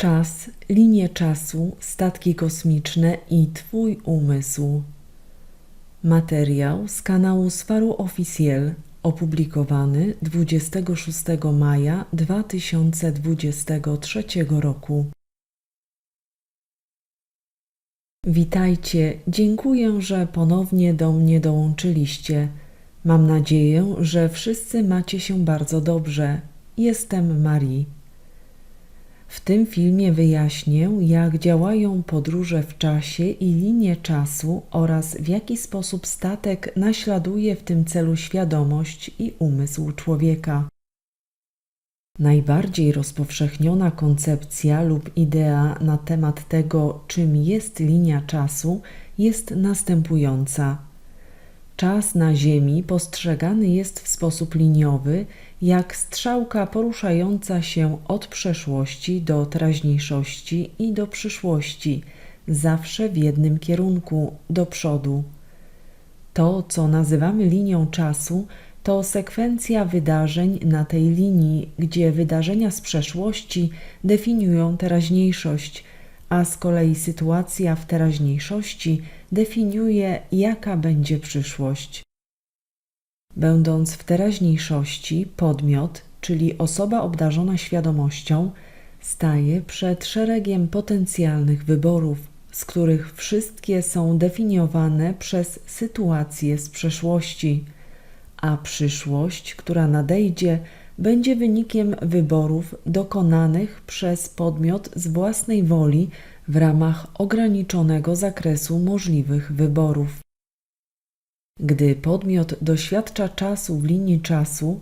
Czas, linie czasu, statki kosmiczne i Twój umysł. Materiał z kanału Sfaru Officiel opublikowany 26 maja 2023 roku. Witajcie, dziękuję, że ponownie do mnie dołączyliście. Mam nadzieję, że wszyscy macie się bardzo dobrze. Jestem Marii. W tym filmie wyjaśnię, jak działają podróże w czasie i linie czasu oraz w jaki sposób statek naśladuje w tym celu świadomość i umysł człowieka. Najbardziej rozpowszechniona koncepcja lub idea na temat tego, czym jest linia czasu, jest następująca. Czas na Ziemi postrzegany jest w sposób liniowy, jak strzałka poruszająca się od przeszłości do teraźniejszości i do przyszłości, zawsze w jednym kierunku do przodu. To, co nazywamy linią czasu, to sekwencja wydarzeń na tej linii, gdzie wydarzenia z przeszłości definiują teraźniejszość, a z kolei sytuacja w teraźniejszości definiuje, jaka będzie przyszłość. Będąc w teraźniejszości, podmiot, czyli osoba obdarzona świadomością, staje przed szeregiem potencjalnych wyborów, z których wszystkie są definiowane przez sytuacje z przeszłości, a przyszłość, która nadejdzie, będzie wynikiem wyborów dokonanych przez podmiot z własnej woli w ramach ograniczonego zakresu możliwych wyborów. Gdy podmiot doświadcza czasu w linii czasu,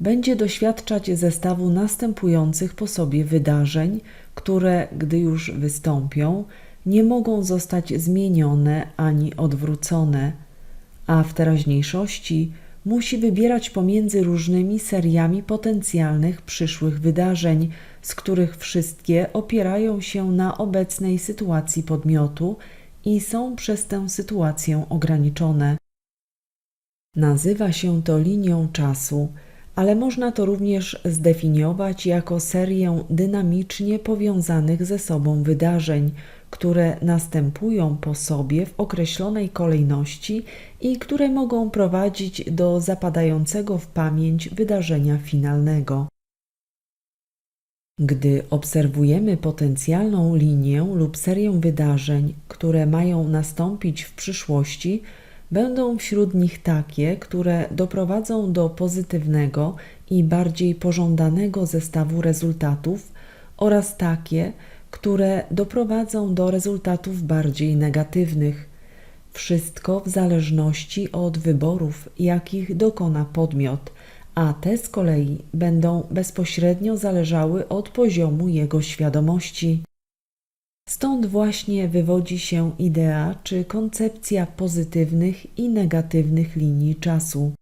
będzie doświadczać zestawu następujących po sobie wydarzeń, które, gdy już wystąpią, nie mogą zostać zmienione ani odwrócone, a w teraźniejszości musi wybierać pomiędzy różnymi seriami potencjalnych przyszłych wydarzeń, z których wszystkie opierają się na obecnej sytuacji podmiotu i są przez tę sytuację ograniczone. Nazywa się to linią czasu, ale można to również zdefiniować jako serię dynamicznie powiązanych ze sobą wydarzeń, które następują po sobie w określonej kolejności i które mogą prowadzić do zapadającego w pamięć wydarzenia finalnego. Gdy obserwujemy potencjalną linię lub serię wydarzeń, które mają nastąpić w przyszłości, Będą wśród nich takie, które doprowadzą do pozytywnego i bardziej pożądanego zestawu rezultatów oraz takie, które doprowadzą do rezultatów bardziej negatywnych. Wszystko w zależności od wyborów, jakich dokona podmiot, a te z kolei będą bezpośrednio zależały od poziomu jego świadomości. Stąd właśnie wywodzi się idea czy koncepcja pozytywnych i negatywnych linii czasu.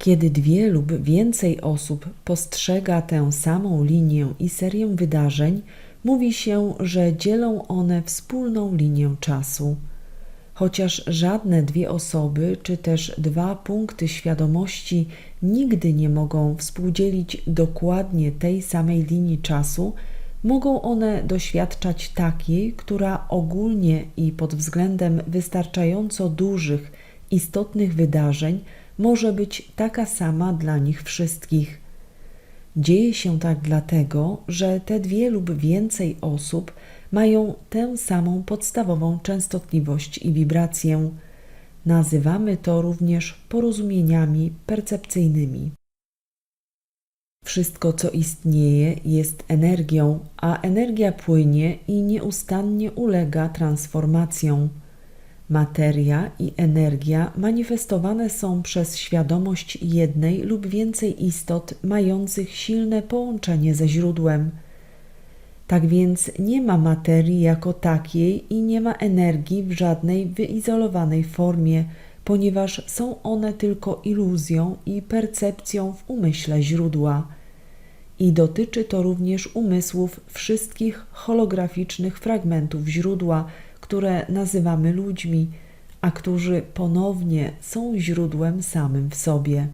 Kiedy dwie lub więcej osób postrzega tę samą linię i serię wydarzeń, mówi się, że dzielą one wspólną linię czasu. Chociaż żadne dwie osoby czy też dwa punkty świadomości nigdy nie mogą współdzielić dokładnie tej samej linii czasu, mogą one doświadczać takiej, która ogólnie i pod względem wystarczająco dużych, istotnych wydarzeń może być taka sama dla nich wszystkich. Dzieje się tak dlatego, że te dwie lub więcej osób mają tę samą podstawową częstotliwość i wibrację. Nazywamy to również porozumieniami percepcyjnymi. Wszystko, co istnieje, jest energią, a energia płynie i nieustannie ulega transformacjom. Materia i energia manifestowane są przez świadomość jednej lub więcej istot mających silne połączenie ze źródłem. Tak więc nie ma materii jako takiej i nie ma energii w żadnej wyizolowanej formie, ponieważ są one tylko iluzją i percepcją w umyśle źródła i dotyczy to również umysłów wszystkich holograficznych fragmentów źródła, które nazywamy ludźmi, a którzy ponownie są źródłem samym w sobie.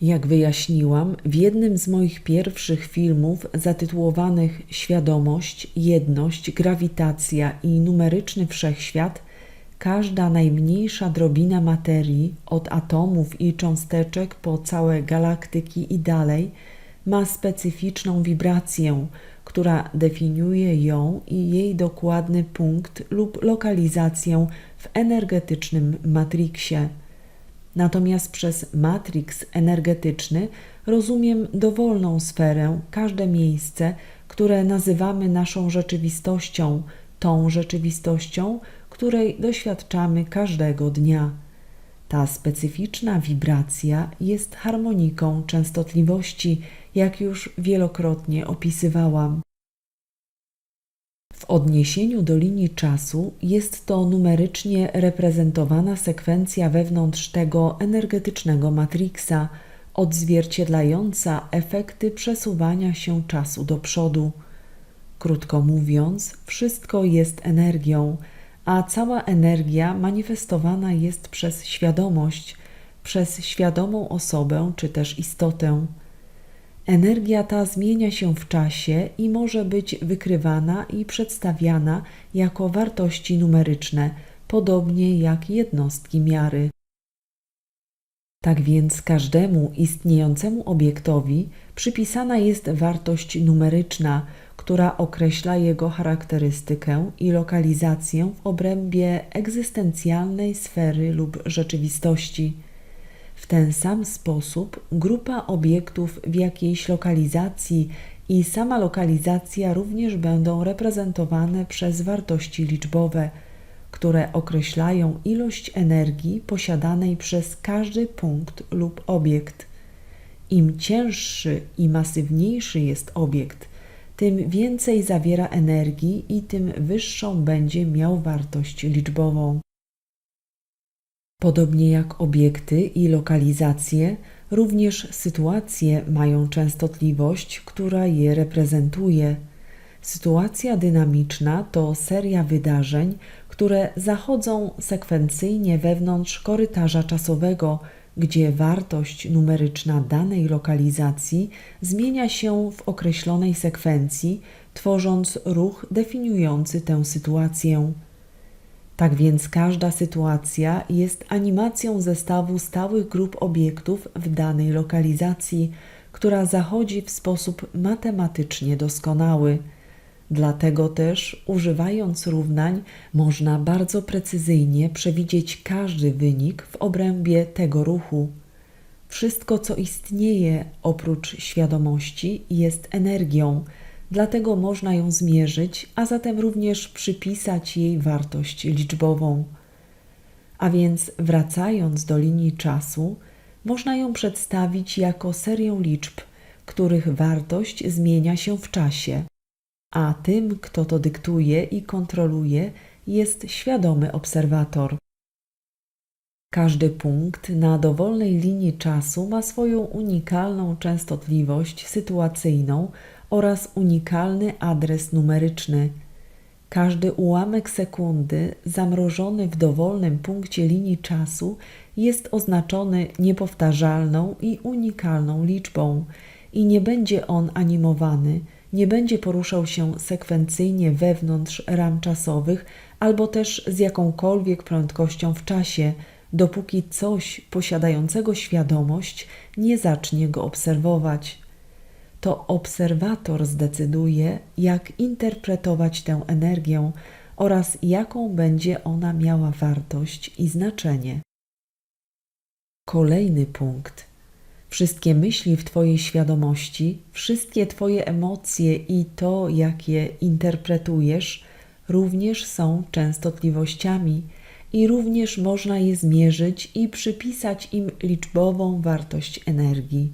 Jak wyjaśniłam, w jednym z moich pierwszych filmów zatytułowanych Świadomość, Jedność, Grawitacja i Numeryczny Wszechświat, każda najmniejsza drobina materii, od atomów i cząsteczek po całe galaktyki i dalej, ma specyficzną wibrację, która definiuje ją i jej dokładny punkt lub lokalizację w energetycznym matriksie. Natomiast przez matriks energetyczny rozumiem dowolną sferę, każde miejsce, które nazywamy naszą rzeczywistością, tą rzeczywistością, której doświadczamy każdego dnia. Ta specyficzna wibracja jest harmoniką częstotliwości, jak już wielokrotnie opisywałam. W odniesieniu do linii czasu jest to numerycznie reprezentowana sekwencja wewnątrz tego energetycznego matriksa, odzwierciedlająca efekty przesuwania się czasu do przodu. Krótko mówiąc, wszystko jest energią, a cała energia manifestowana jest przez świadomość, przez świadomą osobę czy też istotę. Energia ta zmienia się w czasie i może być wykrywana i przedstawiana jako wartości numeryczne, podobnie jak jednostki miary. Tak więc każdemu istniejącemu obiektowi przypisana jest wartość numeryczna, która określa jego charakterystykę i lokalizację w obrębie egzystencjalnej sfery lub rzeczywistości. W ten sam sposób grupa obiektów w jakiejś lokalizacji i sama lokalizacja również będą reprezentowane przez wartości liczbowe, które określają ilość energii posiadanej przez każdy punkt lub obiekt. Im cięższy i masywniejszy jest obiekt, tym więcej zawiera energii i tym wyższą będzie miał wartość liczbową. Podobnie jak obiekty i lokalizacje, również sytuacje mają częstotliwość, która je reprezentuje. Sytuacja dynamiczna to seria wydarzeń, które zachodzą sekwencyjnie wewnątrz korytarza czasowego, gdzie wartość numeryczna danej lokalizacji zmienia się w określonej sekwencji, tworząc ruch definiujący tę sytuację. Tak więc każda sytuacja jest animacją zestawu stałych grup obiektów w danej lokalizacji, która zachodzi w sposób matematycznie doskonały. Dlatego też, używając równań, można bardzo precyzyjnie przewidzieć każdy wynik w obrębie tego ruchu. Wszystko, co istnieje oprócz świadomości, jest energią, dlatego można ją zmierzyć, a zatem również przypisać jej wartość liczbową. A więc, wracając do linii czasu, można ją przedstawić jako serię liczb, których wartość zmienia się w czasie a tym, kto to dyktuje i kontroluje, jest świadomy obserwator. Każdy punkt na dowolnej linii czasu ma swoją unikalną częstotliwość sytuacyjną oraz unikalny adres numeryczny. Każdy ułamek sekundy zamrożony w dowolnym punkcie linii czasu jest oznaczony niepowtarzalną i unikalną liczbą i nie będzie on animowany nie będzie poruszał się sekwencyjnie wewnątrz ram czasowych albo też z jakąkolwiek prędkością w czasie, dopóki coś posiadającego świadomość nie zacznie go obserwować. To obserwator zdecyduje, jak interpretować tę energię oraz jaką będzie ona miała wartość i znaczenie. Kolejny punkt Wszystkie myśli w Twojej świadomości, wszystkie Twoje emocje i to, jak je interpretujesz, również są częstotliwościami i również można je zmierzyć i przypisać im liczbową wartość energii.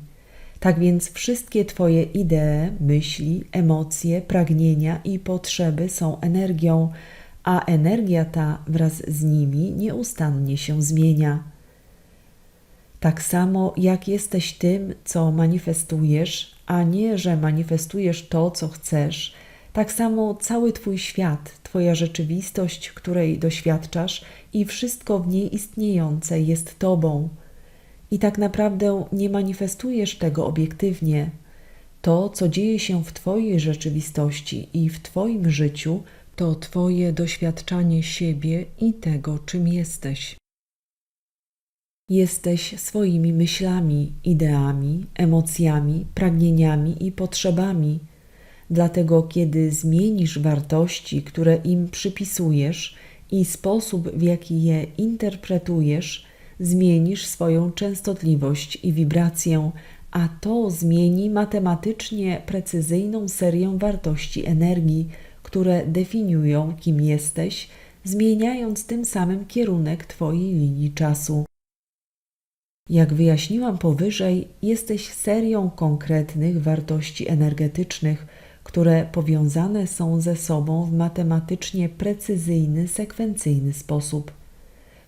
Tak więc wszystkie Twoje idee, myśli, emocje, pragnienia i potrzeby są energią, a energia ta wraz z nimi nieustannie się zmienia. Tak samo jak jesteś tym, co manifestujesz, a nie, że manifestujesz to, co chcesz, tak samo cały Twój świat, Twoja rzeczywistość, której doświadczasz i wszystko w niej istniejące jest Tobą. i tak naprawdę nie manifestujesz tego obiektywnie. To, co dzieje się w Twojej rzeczywistości i w Twoim życiu, to Twoje doświadczanie siebie i tego, czym jesteś. Jesteś swoimi myślami, ideami, emocjami, pragnieniami i potrzebami. Dlatego, kiedy zmienisz wartości, które im przypisujesz i sposób, w jaki je interpretujesz, zmienisz swoją częstotliwość i wibrację, a to zmieni matematycznie precyzyjną serię wartości energii, które definiują, kim jesteś, zmieniając tym samym kierunek Twojej linii czasu. Jak wyjaśniłam powyżej, jesteś serią konkretnych wartości energetycznych, które powiązane są ze sobą w matematycznie precyzyjny, sekwencyjny sposób.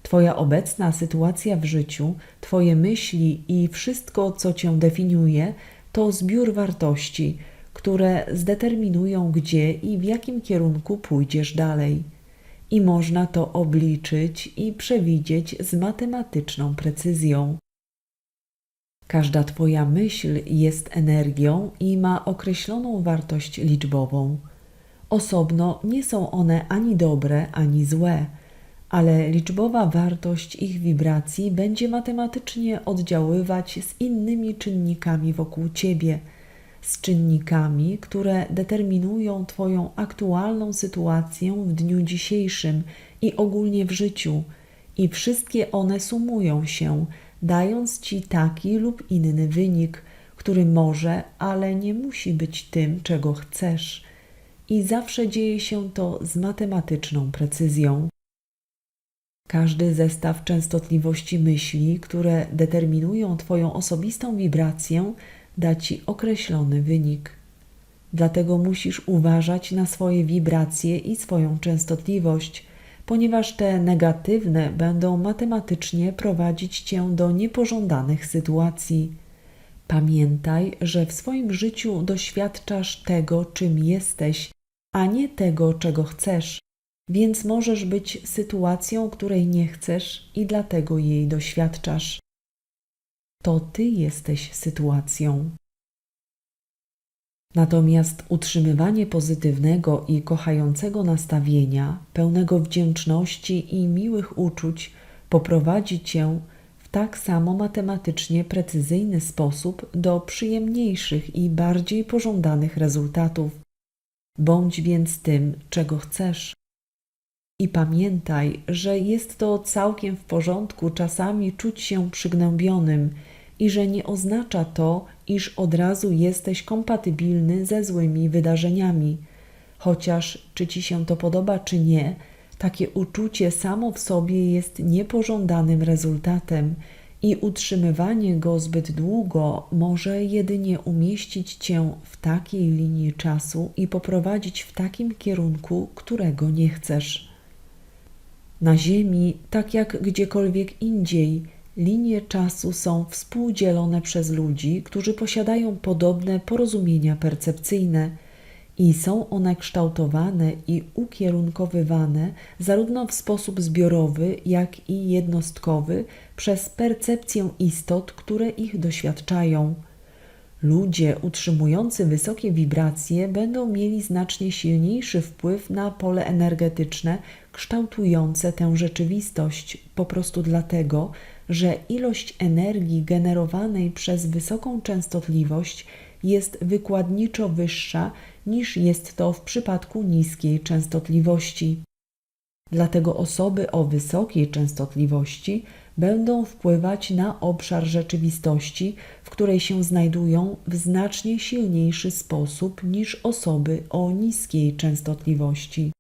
Twoja obecna sytuacja w życiu, Twoje myśli i wszystko, co Cię definiuje, to zbiór wartości, które zdeterminują, gdzie i w jakim kierunku pójdziesz dalej. I można to obliczyć i przewidzieć z matematyczną precyzją. Każda Twoja myśl jest energią i ma określoną wartość liczbową. Osobno nie są one ani dobre, ani złe, ale liczbowa wartość ich wibracji będzie matematycznie oddziaływać z innymi czynnikami wokół Ciebie, z czynnikami, które determinują Twoją aktualną sytuację w dniu dzisiejszym i ogólnie w życiu, i wszystkie one sumują się dając ci taki lub inny wynik, który może, ale nie musi być tym, czego chcesz. I zawsze dzieje się to z matematyczną precyzją. Każdy zestaw częstotliwości myśli, które determinują Twoją osobistą wibrację, da Ci określony wynik. Dlatego musisz uważać na swoje wibracje i swoją częstotliwość, ponieważ te negatywne będą matematycznie prowadzić cię do niepożądanych sytuacji. Pamiętaj, że w swoim życiu doświadczasz tego, czym jesteś, a nie tego, czego chcesz, więc możesz być sytuacją, której nie chcesz i dlatego jej doświadczasz. To ty jesteś sytuacją. Natomiast utrzymywanie pozytywnego i kochającego nastawienia, pełnego wdzięczności i miłych uczuć poprowadzi cię w tak samo matematycznie precyzyjny sposób do przyjemniejszych i bardziej pożądanych rezultatów. Bądź więc tym, czego chcesz. I pamiętaj, że jest to całkiem w porządku czasami czuć się przygnębionym i że nie oznacza to, iż od razu jesteś kompatybilny ze złymi wydarzeniami. Chociaż czy ci się to podoba, czy nie, takie uczucie samo w sobie jest niepożądanym rezultatem i utrzymywanie go zbyt długo może jedynie umieścić cię w takiej linii czasu i poprowadzić w takim kierunku, którego nie chcesz. Na Ziemi, tak jak gdziekolwiek indziej, linie czasu są współdzielone przez ludzi, którzy posiadają podobne porozumienia percepcyjne i są one kształtowane i ukierunkowywane zarówno w sposób zbiorowy, jak i jednostkowy przez percepcję istot, które ich doświadczają. Ludzie utrzymujący wysokie wibracje będą mieli znacznie silniejszy wpływ na pole energetyczne kształtujące tę rzeczywistość, po prostu dlatego, że ilość energii generowanej przez wysoką częstotliwość jest wykładniczo wyższa niż jest to w przypadku niskiej częstotliwości. Dlatego osoby o wysokiej częstotliwości będą wpływać na obszar rzeczywistości, w której się znajdują w znacznie silniejszy sposób niż osoby o niskiej częstotliwości.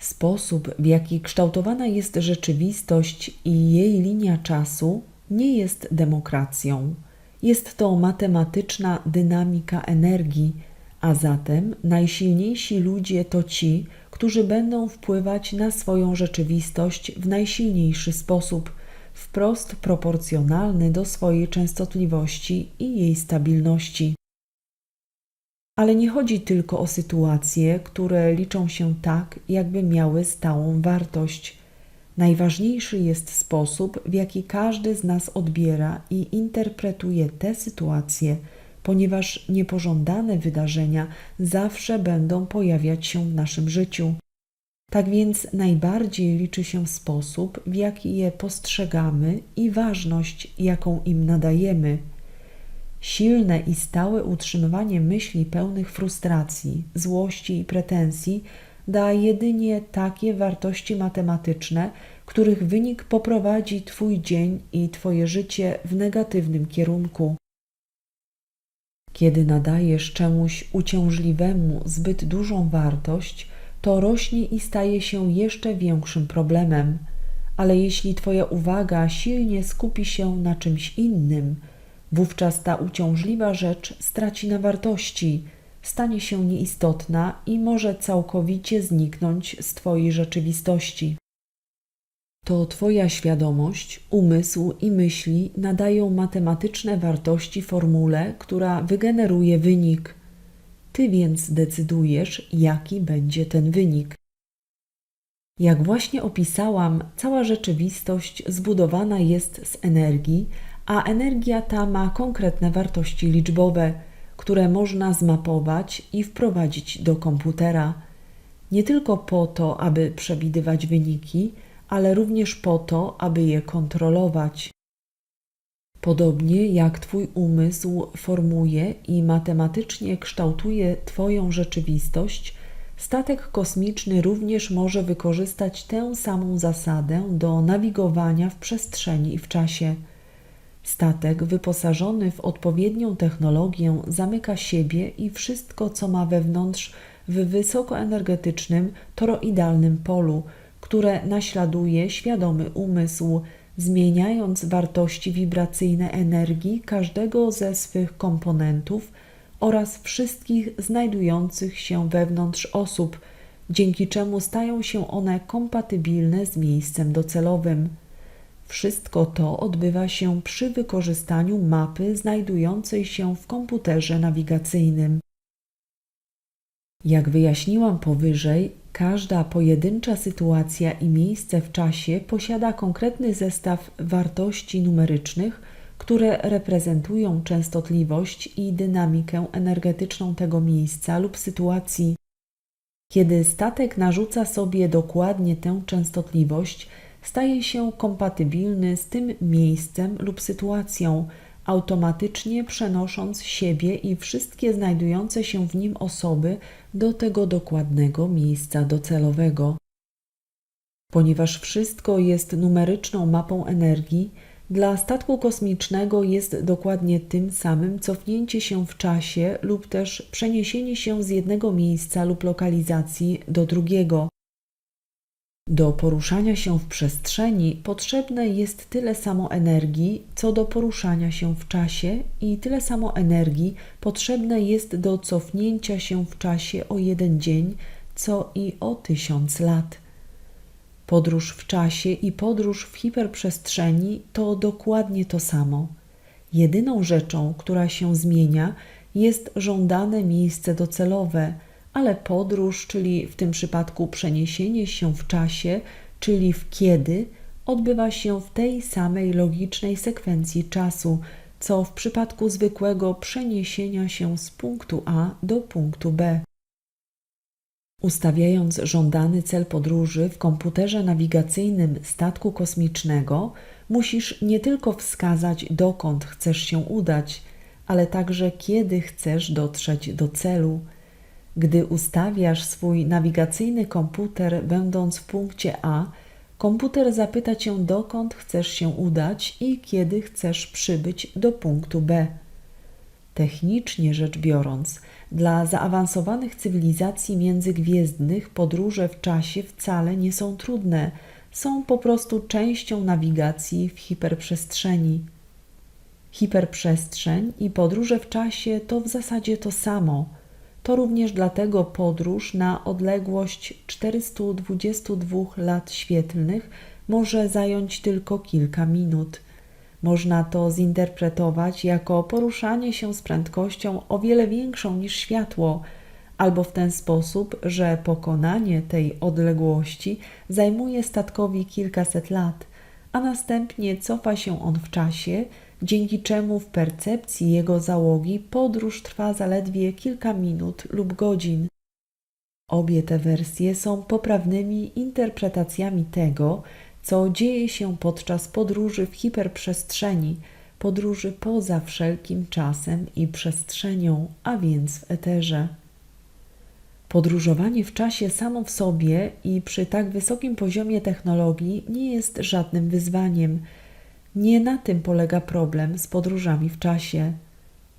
Sposób, w jaki kształtowana jest rzeczywistość i jej linia czasu, nie jest demokracją. Jest to matematyczna dynamika energii, a zatem najsilniejsi ludzie to ci, którzy będą wpływać na swoją rzeczywistość w najsilniejszy sposób, wprost proporcjonalny do swojej częstotliwości i jej stabilności. Ale nie chodzi tylko o sytuacje, które liczą się tak, jakby miały stałą wartość. Najważniejszy jest sposób, w jaki każdy z nas odbiera i interpretuje te sytuacje, ponieważ niepożądane wydarzenia zawsze będą pojawiać się w naszym życiu. Tak więc najbardziej liczy się sposób, w jaki je postrzegamy i ważność, jaką im nadajemy. Silne i stałe utrzymywanie myśli pełnych frustracji, złości i pretensji da jedynie takie wartości matematyczne, których wynik poprowadzi Twój dzień i Twoje życie w negatywnym kierunku. Kiedy nadajesz czemuś uciążliwemu zbyt dużą wartość, to rośnie i staje się jeszcze większym problemem. Ale jeśli Twoja uwaga silnie skupi się na czymś innym, wówczas ta uciążliwa rzecz straci na wartości, stanie się nieistotna i może całkowicie zniknąć z Twojej rzeczywistości. To Twoja świadomość, umysł i myśli nadają matematyczne wartości formule, która wygeneruje wynik. Ty więc decydujesz, jaki będzie ten wynik. Jak właśnie opisałam, cała rzeczywistość zbudowana jest z energii, a energia ta ma konkretne wartości liczbowe, które można zmapować i wprowadzić do komputera. Nie tylko po to, aby przewidywać wyniki, ale również po to, aby je kontrolować. Podobnie jak Twój umysł formuje i matematycznie kształtuje Twoją rzeczywistość, statek kosmiczny również może wykorzystać tę samą zasadę do nawigowania w przestrzeni i w czasie. Statek wyposażony w odpowiednią technologię zamyka siebie i wszystko, co ma wewnątrz, w wysokoenergetycznym, toroidalnym polu, które naśladuje świadomy umysł, zmieniając wartości wibracyjne energii każdego ze swych komponentów oraz wszystkich znajdujących się wewnątrz osób, dzięki czemu stają się one kompatybilne z miejscem docelowym. Wszystko to odbywa się przy wykorzystaniu mapy znajdującej się w komputerze nawigacyjnym. Jak wyjaśniłam powyżej, każda pojedyncza sytuacja i miejsce w czasie posiada konkretny zestaw wartości numerycznych, które reprezentują częstotliwość i dynamikę energetyczną tego miejsca lub sytuacji. Kiedy statek narzuca sobie dokładnie tę częstotliwość, staje się kompatybilny z tym miejscem lub sytuacją, automatycznie przenosząc siebie i wszystkie znajdujące się w nim osoby do tego dokładnego miejsca docelowego. Ponieważ wszystko jest numeryczną mapą energii, dla statku kosmicznego jest dokładnie tym samym cofnięcie się w czasie lub też przeniesienie się z jednego miejsca lub lokalizacji do drugiego. Do poruszania się w przestrzeni potrzebne jest tyle samo energii, co do poruszania się w czasie, i tyle samo energii potrzebne jest do cofnięcia się w czasie o jeden dzień, co i o tysiąc lat. Podróż w czasie i podróż w hiperprzestrzeni to dokładnie to samo. Jedyną rzeczą, która się zmienia, jest żądane miejsce docelowe, ale podróż, czyli w tym przypadku przeniesienie się w czasie, czyli w kiedy, odbywa się w tej samej logicznej sekwencji czasu, co w przypadku zwykłego przeniesienia się z punktu A do punktu B. Ustawiając żądany cel podróży w komputerze nawigacyjnym statku kosmicznego, musisz nie tylko wskazać, dokąd chcesz się udać, ale także kiedy chcesz dotrzeć do celu. Gdy ustawiasz swój nawigacyjny komputer, będąc w punkcie A, komputer zapyta cię, dokąd chcesz się udać i kiedy chcesz przybyć do punktu B. Technicznie rzecz biorąc, dla zaawansowanych cywilizacji międzygwiezdnych podróże w czasie wcale nie są trudne, są po prostu częścią nawigacji w hiperprzestrzeni. Hiperprzestrzeń i podróże w czasie to w zasadzie to samo. To również dlatego podróż na odległość 422 lat świetlnych może zająć tylko kilka minut. Można to zinterpretować jako poruszanie się z prędkością o wiele większą niż światło, albo w ten sposób, że pokonanie tej odległości zajmuje statkowi kilkaset lat, a następnie cofa się on w czasie, dzięki czemu w percepcji jego załogi podróż trwa zaledwie kilka minut lub godzin. Obie te wersje są poprawnymi interpretacjami tego, co dzieje się podczas podróży w hiperprzestrzeni, podróży poza wszelkim czasem i przestrzenią, a więc w eterze. Podróżowanie w czasie samo w sobie i przy tak wysokim poziomie technologii nie jest żadnym wyzwaniem. Nie na tym polega problem z podróżami w czasie.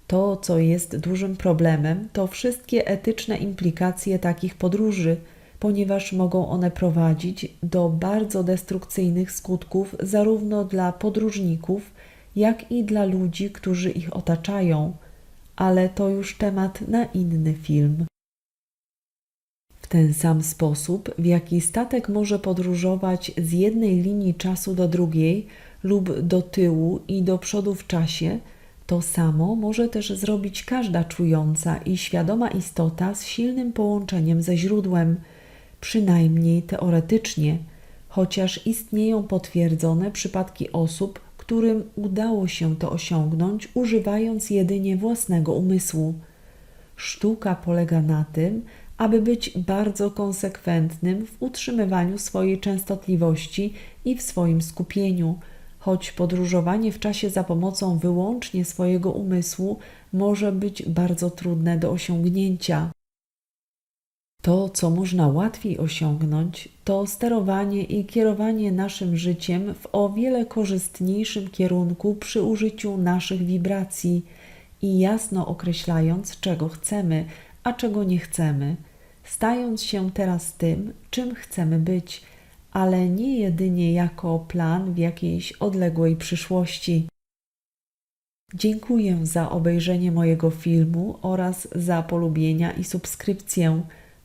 To, co jest dużym problemem, to wszystkie etyczne implikacje takich podróży, ponieważ mogą one prowadzić do bardzo destrukcyjnych skutków zarówno dla podróżników, jak i dla ludzi, którzy ich otaczają, ale to już temat na inny film. W ten sam sposób, w jaki statek może podróżować z jednej linii czasu do drugiej lub do tyłu i do przodu w czasie, to samo może też zrobić każda czująca i świadoma istota z silnym połączeniem ze źródłem, przynajmniej teoretycznie, chociaż istnieją potwierdzone przypadki osób, którym udało się to osiągnąć, używając jedynie własnego umysłu. Sztuka polega na tym, aby być bardzo konsekwentnym w utrzymywaniu swojej częstotliwości i w swoim skupieniu, choć podróżowanie w czasie za pomocą wyłącznie swojego umysłu może być bardzo trudne do osiągnięcia. To, co można łatwiej osiągnąć, to sterowanie i kierowanie naszym życiem w o wiele korzystniejszym kierunku przy użyciu naszych wibracji i jasno określając, czego chcemy, a czego nie chcemy, stając się teraz tym, czym chcemy być, ale nie jedynie jako plan w jakiejś odległej przyszłości. Dziękuję za obejrzenie mojego filmu oraz za polubienia i subskrypcję.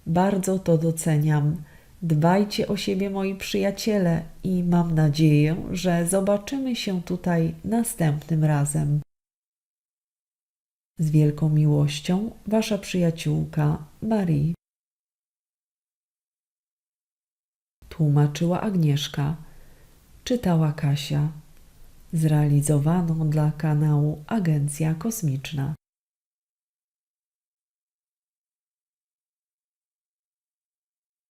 Bardzo to doceniam. Dbajcie o siebie, moi przyjaciele, i mam nadzieję, że zobaczymy się tutaj następnym razem. Z wielką miłością, Wasza przyjaciółka Marie. Tłumaczyła Agnieszka. Czytała Kasia. Zrealizowaną dla kanału Agencja Kosmiczna.